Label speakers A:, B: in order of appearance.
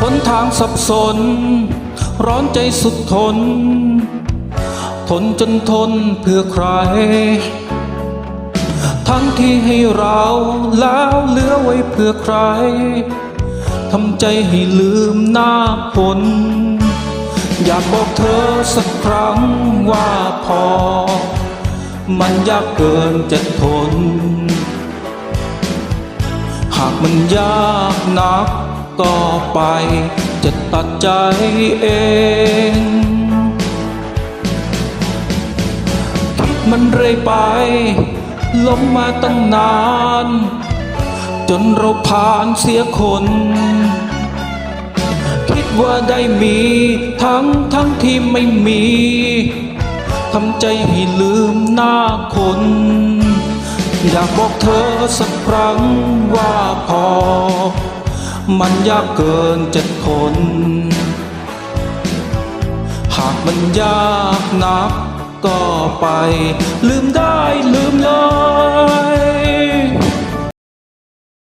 A: หนทางสับสน ร้อนใจสุดทน ทนจนทนเพื่อใคร ทั้งที่ให้เราแล้วเหลือไว้เพื่อใครทำใจให้ลืมหน้าผล อยากบอกเธอสักครั้งว่าพอ มันยากเกินจะทน หากมันยากนัก ต่อไป จะตัดใจเอง คิดมันเรื่อยไป ล้มมาตั้งนาน จนเราผ่านเสียคน คิดว่าได้มีทั้งทั้งที่ไม่มีทำใจให้ลืมหน้าคน อยากบอกเธอสักครั้งว่าพอ มันยากเกินจะทน หากมันยากนักก็ไป ลืมได้ลืมเลย